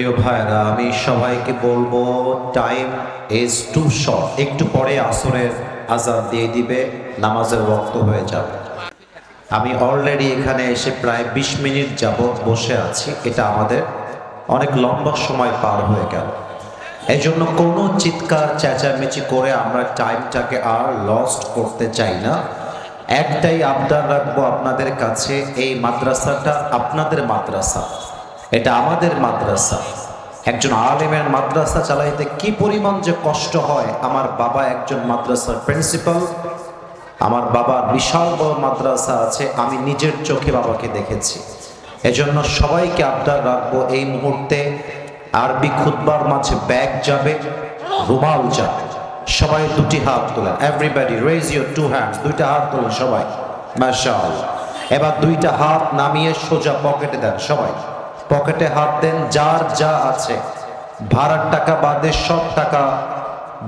প্রিয় ভাইরা আমি সবাইকে বলব টাইম ইজ টু শর্ট একটু পরে আসরের আজাদ দিয়ে দিবে, নামাজের রক্ত হয়ে যাবে। আমি অলরেডি এখানে এসে প্রায় বিশ মিনিট যাবৎ বসে আছি। এটা আমাদের অনেক লম্বা সময় পার হয়ে গেল। এই জন্য কোনো চিৎকার, চেঁচামেচি করে আমরা টাইমটাকে আর লস্ট করতে চাই না। একটাই আবদার রাখব আপনাদের কাছে, এই মাদ্রাসাটা আপনাদের মাদ্রাসা। এটা আমাদের মাদ্রাসা। একজন আলেমের মাদ্রাসা চালাইতে কি পরিমাণ যে কষ্ট হয়, আমার বাবা একজন মাদ্রাসার প্রিন্সিপাল, আমার বাবার বিশাল বড় মাদ্রাসা আছে, আমি নিজের চোখে বাবাকে দেখেছি। এজন্য সবাইকে আবদার রাখব, এই মুহূর্তে আরবি খুতবার মাঝে ব্যাগ যাবে, রুমাল যাবে। সবাই দুটি হাত তোলেন। Everybody raise your two hands দুইটা হাত তোলেন সবাই। মার্শাল এবার দুইটা হাত নামিয়ে সোজা পকেটে দেন সবাই। পকেটে হাত দেন, যার যা আছে। ভাড়ার টাকা বাদে সব টাকা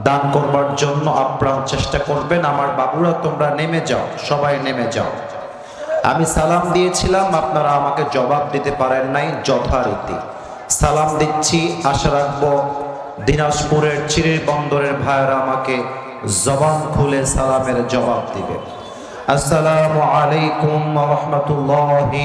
দান করবার জন্য আপ্রাণ চেষ্টা করবেন। আমার বাবুরা, তোমরা নেমে যাও, সবাই নেমে যাও। আমি সালাম দিয়েছিলাম, আপনারা আমাকে জবাব দিতে পারেন নাই যথারীতি। সালাম দিচ্ছি, আশা রাখব দিনাজপুরের চিরির বন্দরের ভাইয়েরা আমাকে জবান খুলে সালামের জবাব দিবে। আসসালামু আলাইকুম রহমতুল্লাহি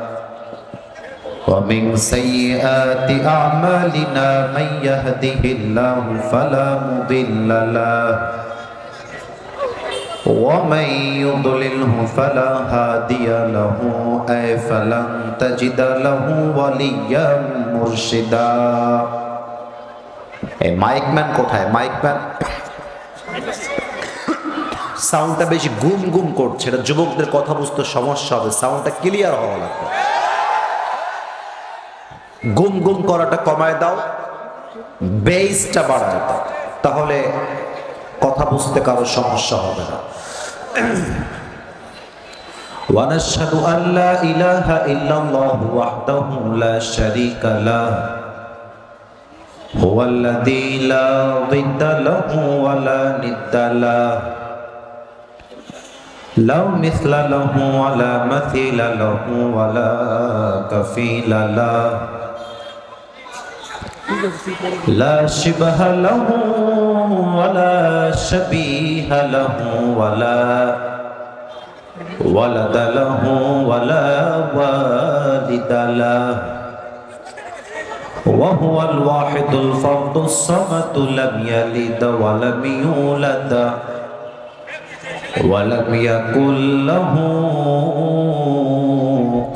ومن سيئات أعمالنا من يهده الله فلا مضل له ومن يضلله فلا هادي له أي فلن تجد له وليا مرشدا এই মাইকম্যান কোথায় মাইকম্যান সাউন্ডটা বেশি গুম গুম করছে এটা যুবকদের কথা বুঝতে সমস্যা হবে সাউন্ডটা ক্লিয়ার হওয়া লাগবে গুম গুম করাটা কমায় দাও বেসটা বাড়ায় দাও তাহলে কথা বুঝতে কারও সমস্যা হবে না ونشهد أن لا إله إلا الله وحده لا شريك له هو الذي لا ضد له ولا ند له لا مثل له ولا مثيل له ولا كفيل له لا شبه له ولا شبيه له ولا ولد له ولا والد له وهو الواحد الفرد الصمد لم يلد ولم يولد ولم يكن له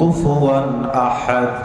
كفوا احد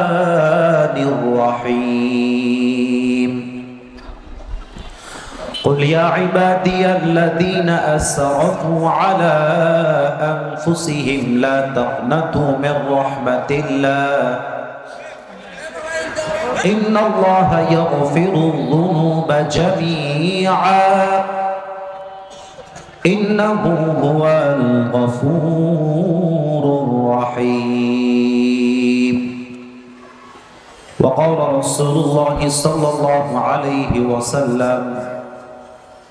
قل يا عبادي الذين أسرفوا على أنفسهم لا تقنطوا من رحمة الله. إن الله يغفر الذنوب جميعا. إنه هو الغفور الرحيم. وقال رسول الله صلى الله عليه وسلم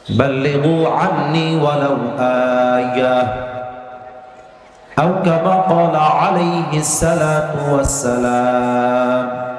بلغوا عني ولو آية. أو كما قال عليه الصلاة والسلام.